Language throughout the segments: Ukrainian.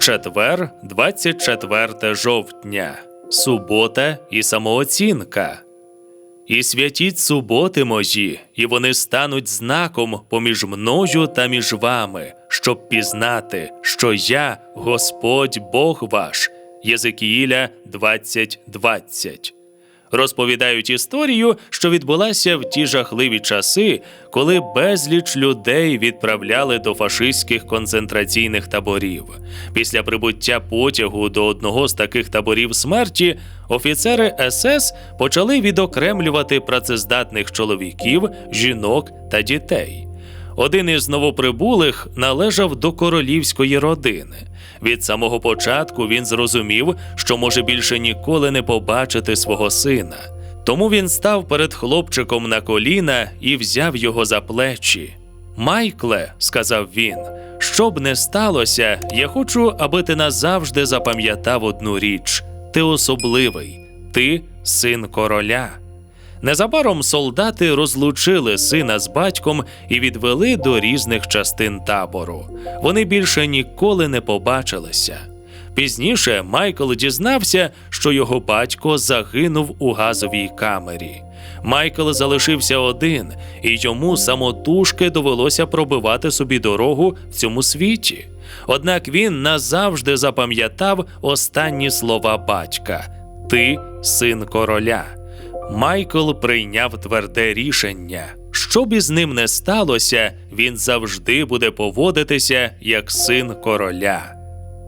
Четвер, 24 жовтня, субота і самооцінка. І святіть суботи мої, і вони стануть знаком поміж мною та між вами, щоб пізнати, що я Господь Бог ваш. Єзекіїля 20.20 розповідають історію, що відбулася в ті жахливі часи, коли безліч людей відправляли до фашистських концентраційних таборів. Після прибуття потягу до одного з таких таборів смерті офіцери СС почали відокремлювати працездатних чоловіків, жінок та дітей. Один із новоприбулих належав до королівської родини. Від самого початку він зрозумів, що може більше ніколи не побачити свого сина. Тому він став перед хлопчиком на коліна і взяв його за плечі. Майкле, сказав він, що б не сталося, я хочу, аби ти назавжди запам'ятав одну річ: ти особливий, ти син короля. Незабаром солдати розлучили сина з батьком і відвели до різних частин табору. Вони більше ніколи не побачилися. Пізніше Майкл дізнався, що його батько загинув у газовій камері. Майкл залишився один, і йому самотужки довелося пробивати собі дорогу в цьому світі. Однак він назавжди запам'ятав останні слова батька: Ти син короля. Майкл прийняв тверде рішення. Що б із ним не сталося, він завжди буде поводитися як син короля.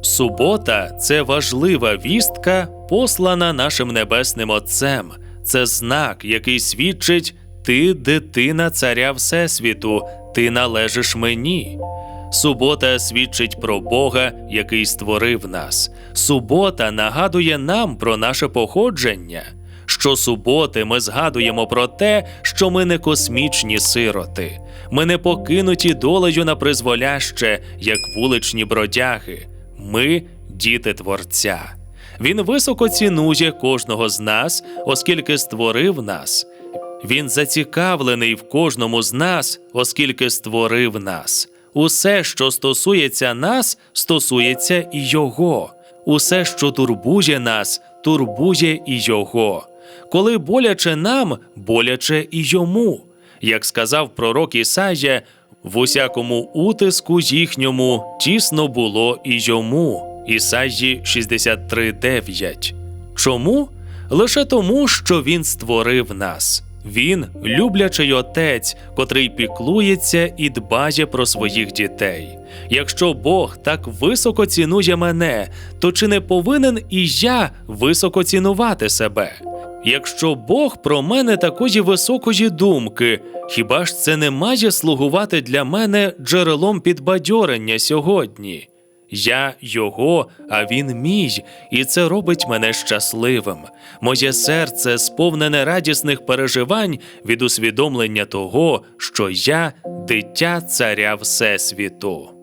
Субота це важлива вістка, послана нашим небесним Отцем. Це знак, який свідчить: ти дитина царя Всесвіту, ти належиш мені. Субота свідчить про Бога, який створив нас. Субота нагадує нам про наше походження. Щосуботи ми згадуємо про те, що ми не космічні сироти, ми не покинуті долею на призволяще, як вуличні бродяги. Ми діти Творця. Він високо цінує кожного з нас, оскільки створив нас. Він зацікавлений в кожному з нас, оскільки створив нас. Усе, що стосується нас, стосується і Його. Усе, що турбує нас, турбує і Його. Коли боляче нам, боляче і йому. Як сказав пророк Ісая, в усякому утиску їхньому тісно було і йому. Ісаї 63.9. Чому? Лише тому, що він створив нас. Він люблячий отець, котрий піклується і дбає про своїх дітей. Якщо Бог так високо цінує мене, то чи не повинен і я високо цінувати себе? Якщо Бог про мене такої високої думки, хіба ж це не має слугувати для мене джерелом підбадьорення сьогодні? Я його, а він мій, і це робить мене щасливим. Моє серце сповнене радісних переживань від усвідомлення того, що я дитя царя Всесвіту.